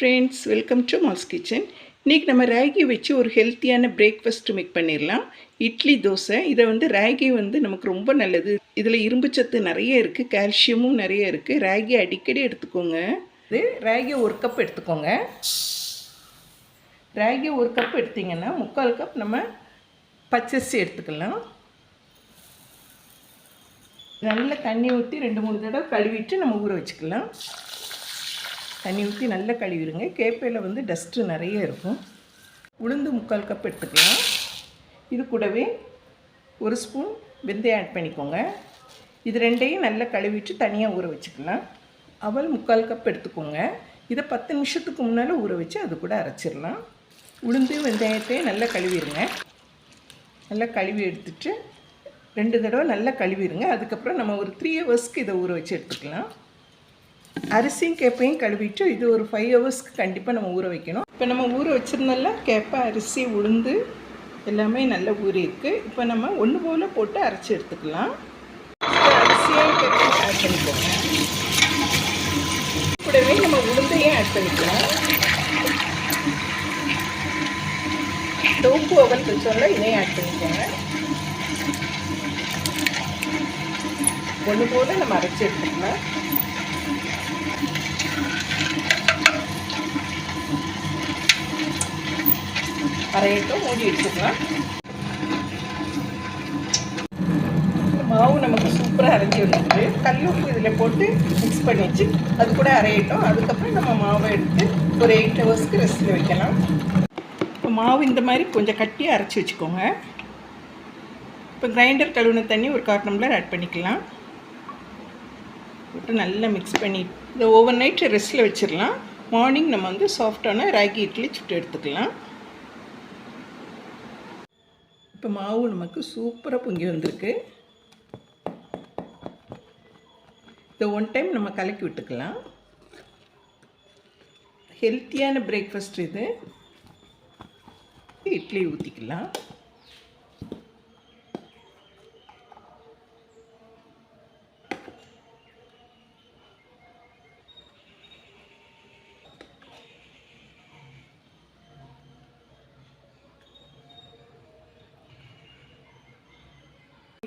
Friends welcome to mass kitchen இன்றைக்கி நம்ம ராகி வச்சு ஒரு ஹெல்த்தியான பிரேக்ஃபாஸ்ட் மேக் பண்ணிடலாம் இட்லி தோசை இதை வந்து ராகி வந்து நமக்கு ரொம்ப நல்லது. இதில் இரும்பு சத்து நிறைய இருக்குது கால்சியமும் நிறைய இருக்குது ராகி அடிக்கடி எடுத்துக்கோங்க. இது ராகி ஒரு கப் எடுத்துக்கோங்க. ராகி ஒரு கப் எடுத்திங்கன்னா முக்கால் கப் நம்ம பச்சரிசி எடுத்துக்கலாம். நல்லா தண்ணி ஊற்றி ரெண்டு மூணு தடவை கழுவிட்டு நம்ம ஊற வச்சுக்கலாம். தண்ணி ஊற்றி நல்லா கழுவிடுங்க. கேப்பையில் வந்து டஸ்ட்டு நிறைய இருக்கும். உளுந்து முக்கால் கப் எடுத்துக்கலாம். இது கூடவே ஒரு ஸ்பூன் வெந்தயம் ஆட் பண்ணிக்கோங்க. இது ரெண்டையும் நல்லா கழுவிட்டு தனியாக ஊற வச்சுக்கலாம். அவல் முக்கால் கப் எடுத்துக்கோங்க. இதை பத்து நிமிஷத்துக்கு முன்னால் ஊற வச்சு அது கூட அரைச்சிடலாம். உளுந்து வெந்தயத்தையும் நல்லா கழுவிடுங்க. நல்லா கழுவி எடுத்துட்டு ரெண்டு தடவை நல்லா கழுவிடுங்க. அதுக்கப்புறம் நம்ம ஒரு த்ரீ ஹவர்ஸ்க்கு இதை ஊற வச்சு எடுத்துக்கலாம். அரிசியும் கேப்பையும் கழுவிட்டு இது ஒரு ஃபைவ் ஹவர்ஸ்க்கு கண்டிப்பாக நம்ம ஊற வைக்கணும். இப்போ நம்ம ஊற வச்சுருந்தோம்ல கேப்பை அரிசி உளுந்து எல்லாமே நல்லா ஊறி இருக்குது இப்போ நம்ம ஒன்று போல் போட்டு அரைச்சி எடுத்துக்கலாம். அரிசியாக கேப்பையும் ஆட் பண்ணிக்கோங்க. கூடவே நம்ம உளுந்தையும் ஆட் பண்ணிக்கலாம். டோப்பு ஓவன் வச்சோம்ல இதையும் ஆட் பண்ணிக்கோங்க. ஒன்று போல் நம்ம அரைச்சி எடுத்துக்கலாம். அரையட்டும் மூடி வச்சுக்கலாம். மாவு நமக்கு சூப்பராக அரைஞ்சி வந்துட்டு கல்லுப்பு இதில் போட்டு மிக்ஸ் பண்ணி வச்சு அது கூட அரையட்டும். அதுக்கப்புறம் நம்ம மாவை எடுத்து ஒரு எயிட் ஹவர்ஸ்க்கு ரெஸ்ட்டில் வைக்கலாம். இப்போ மாவு இந்த மாதிரி கொஞ்சம் கட்டியாக அரைச்சி வச்சுக்கோங்க. இப்போ கிரைண்டர் கழுவுன தண்ணி ஒரு கால் டம்ளர் ஆட் பண்ணிக்கலாம். போட்டு நல்லா மிக்ஸ் பண்ணி இதை ஓவர் நைட் ரெஸ்ட்டில் வச்சிடலாம். மார்னிங் நம்ம வந்து சாஃப்டான ராகி இட்லி சுட்டு எடுத்துக்கலாம். இப்போ மாவு நமக்கு சூப்பராக பொங்கி வந்திருக்கு. இதை ஒன் டைம் நம்ம கலக்கி விட்டுக்கலாம். ஹெல்த்தியான பிரேக்ஃபாஸ்ட் இது. இட்லி ஊற்றிக்கலாம்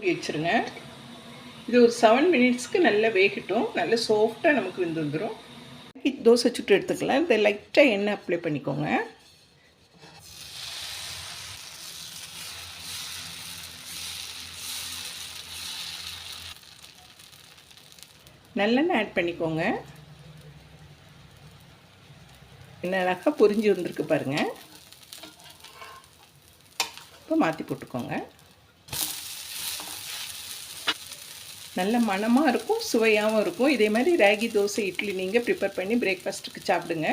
மூடி வச்சுருங்க. இது ஒரு செவன் மினிட்ஸ்க்கு நல்லா வேகட்டும். நல்லா சாஃப்டாக நமக்கு வெந்து வந்துடும் தோசை சுட்டு எடுத்துக்கலாம். இதை லைட்டாக எண்ணெய் அப்ளை பண்ணிக்கோங்க. நல்லெண்ணெய் ஆட் பண்ணிக்கோங்க. என்ன அழகாக பொரிஞ்சு வந்திருக்கு பாருங்கள் இப்போ மாற்றி போட்டுக்கோங்க. நல்ல மணமாக இருக்கும் சுவையாகவும் இருக்கும். இதே மாதிரி ராகி தோசை இட்லி நீங்கள் ப்ரிப்பேர் பண்ணி பிரேக்ஃபாஸ்ட்டுக்கு சாப்பிடுங்க.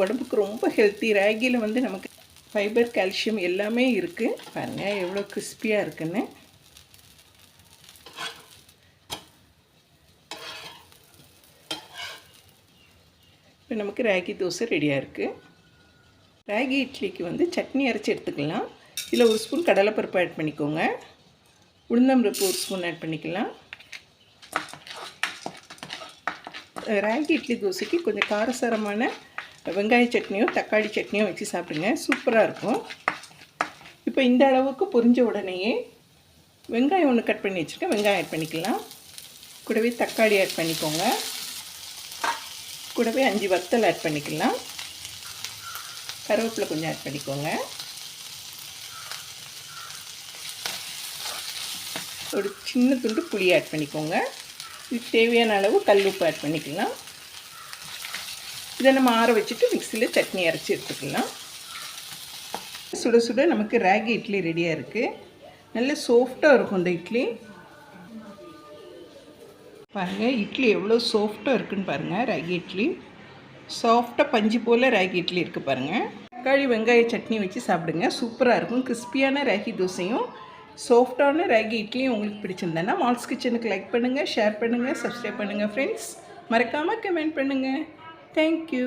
உடம்புக்கு ரொம்ப ஹெல்த்தி ராகியில் வந்து நமக்கு ஃபைபர் கால்சியம் எல்லாமே இருக்குது பாருங்கள் எவ்வளோ கிறிஸ்பியாக இருக்குன்னு. இப்போ நமக்கு ராகி தோசை ரெடியாக இருக்குது ராகி இட்லிக்கு வந்து சட்னி அரைச்சி எடுத்துக்கலாம். இதில் ஒரு ஸ்பூன் கடலைப்பருப்பு ஆட் பண்ணிக்கோங்க. உளுந்தம்பருப்பு ஒரு ஸ்பூன் ஆட் பண்ணிக்கலாம். ராகி இட்லி தோசைக்கு கொஞ்சம் காரசாரமான வெங்காய சட்னியும் தக்காளி சட்னியும் வச்சு சாப்பிடுங்க. சூப்பராக இருக்கும். இப்போ இந்த அளவுக்கு பொரிஞ்ச உடனேயே வெங்காயம் ஒன்று கட் பண்ணி வச்சுருக்கேன். வெங்காயம் ஆட் பண்ணிக்கலாம். கூடவே தக்காளி ஆட் பண்ணிக்கோங்க. கூடவே அஞ்சு வத்தல் ஆட் பண்ணிக்கலாம். கருவேப்பிலை கொஞ்சம் ஆட் பண்ணிக்கோங்க. ஒரு சின்ன துண்டு புளி ஆட் பண்ணிக்கோங்க. இதுக்கு தேவையான அளவு கல் உப்பு ஆட் பண்ணிக்கலாம். இதை நம்ம ஆற வச்சுட்டு மிக்சியில் சட்னி அரைச்சி எடுத்துக்கலாம். சுட சுட நமக்கு ராகி இட்லி ரெடியாக இருக்குது நல்ல சாஃப்டாக இருக்கும் இந்த இட்லி. பாருங்கள் இட்லி எவ்வளோ சாஃப்டாக இருக்குன்னு பாருங்கள் ராகி இட்லி. சாஃப்டாக பஞ்சு போல் ராகி இட்லி இருக்குது பாருங்கள் தக்காளி வெங்காய சட்னி வச்சு சாப்பிடுங்க. சூப்பராக இருக்கும். கிறிஸ்பியான ராகி தோசையும் சாஃப்டான ராகி இட்லியும் உங்களுக்கு பிடிச்சிருந்தேன்னா மால்ஸ் கிச்சனுக்கு லைக் பண்ணுங்கள் ஷேர் பண்ணுங்கள் சப்ஸ்கிரைப் பண்ணுங்கள் ஃப்ரெண்ட்ஸ் மறக்காமல் கமெண்ட் பண்ணுங்கள் தேங்க்யூ